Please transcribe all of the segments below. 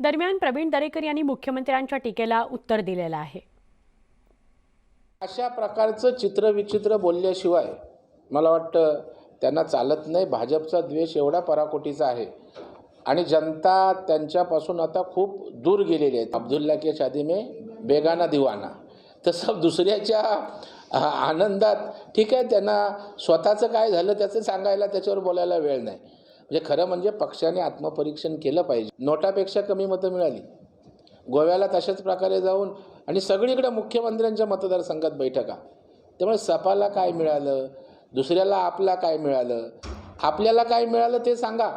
दरम्यान प्रवीण दरेकर यांनी मुख्यमंत्र्यांच्या टीकेला उत्तर दिलेलं आहे. अशा प्रकारचं चित्रविचित्र बोलल्याशिवाय मला वाटतं त्यांना चालत नाही. भाजपचा द्वेष एवढा पराकोटीचा आहे. आणि जनता त्यांच्यापासून आता खूप दूर गेलेली आहे. अब्दुल्ला के शादी बेगाना दिवाना. तसं दुसऱ्याच्या आनंदात ठीक आहे त्यांना स्वतःचं काय झालं त्याचं सांगायला त्याच्यावर बोलायला वेळ नाही. म्हणजे खरं म्हणजे पक्षाने आत्मपरीक्षण केलं पाहिजे. नोटापेक्षा कमी मतं मिळाली. गोव्याला तशाच प्रकारे जाऊन आणि सगळीकडे मुख्यमंत्र्यांच्या मतदारसंघात बैठका. त्यामुळे सपाला काय मिळालं? दुसऱ्याला आपला काय मिळालं? आपल्याला काय मिळालं ते सांगा.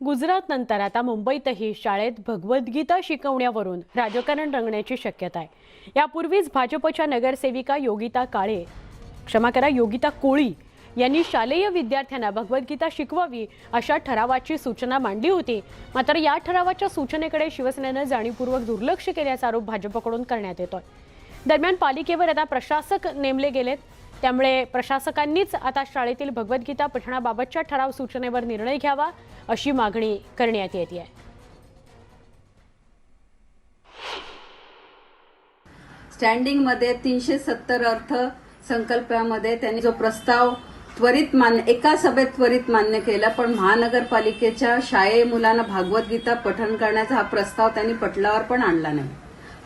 गुजरात नंतर आता मुंबईतही शाळेत भगवद्गीता शिकवण्यावरून राजकारण रंगण्याची शक्यता आहे. यापूर्वीच भाजपच्या नगरसेविका योगिता काळे क्षमा करा योगिता कोळी यांनी शालेय विद्यार्थ्यांना भगवद्गीता शिकवावी अशा ठरावाची सूचना मांडली होती. मात्र या ठरावाच्या सूचनेकडे शिवसेनेनं जाणीवपूर्वक दुर्लक्ष केल्याचा आरोप भाजपकडून करण्यात येतोय. दरम्यान पालिकेवर आता प्रशासक नेमले गेलेत. त्यामुळे प्रशासकांनीच आता शाळेतील भगवद्गीता पठणाबाबतच्या ठराव सूचनेवर निर्णय घ्यावा अशी मागणी करण्यात येते आहे स्टँडिंगमध्ये तीनशे सत्तर अर्थ संकल्पामध्ये त्यांनी जो प्रस्ताव त्वरित मान्य एका सभेत त्वरित मान्य केला पण महानगरपालिकेच्या शाळे मुलांना भागवद्गीता पठण करण्याचा हा प्रस्ताव त्यांनी पटलावर पण आणला नाही.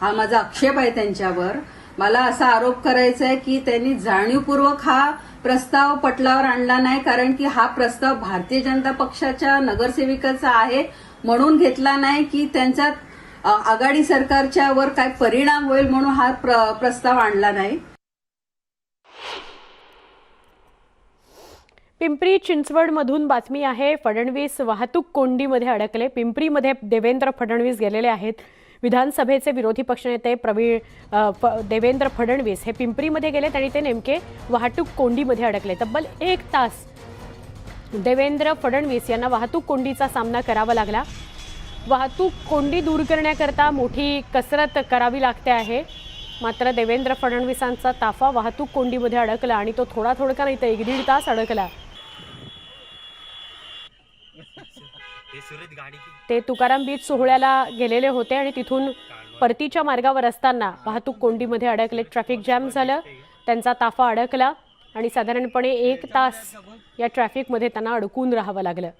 हा माझा आक्षेप आहे त्यांच्यावर. मला असा आरोप करायचा आहे की त्यांनी जाणीवपूर्वक हा प्रस्ताव पटलावर आणला नाही कारण की हा प्रस्ताव भारतीय जनता पक्षाच्या नगरसेविकाचा आहे म्हणून घेतला नाही की त्यांच्या आघाडी सरकारच्या वर काय परिणाम होईल म्हणून हा प्र- प्रस्ताव आणला नाही. पिंपरी चिंचवडमधून बातमी आहे फडणवीस वाहतूक कोंडीमध्ये अडकले. पिंपरीमध्ये देवेंद्र फडणवीस गेलेले आहेत. विधानसभेचे विरोधी पक्षनेते प्रवीण फ- देवेंद्र फडणवीस हे पिंपरीमध्ये गेलेत आणि ते नेमके वाहतूक कोंडीमध्ये अडकले. तब्बल एक तास देवेंद्र फडणवीस यांना वाहतूक कोंडीचा सामना करावा लागला. वाहतूक कोंडी दूर करण्याकरता मोठी कसरत करावी लागते आहे. मात्र देवेंद्र फडणवीसांचा ताफा वाहतूक कोंडीमध्ये अडकला आणि तो थोडा थोडका नाही तर एक दीड तास अडकला हे सुरेश गाडी की ते तुकाराम बीच सोहळ्याला गेलेले होते आणि तिथून परतीच्या मार्गावर असताना वाहतूक कोंडीमध्ये अडकले. ट्रॅफिक जॅम झालं. त्यांचा ताफा अडकला आणि साधारणपणे एक तास या ट्रॅफिकमध्ये त्यांना अडकून राहावं लागलं.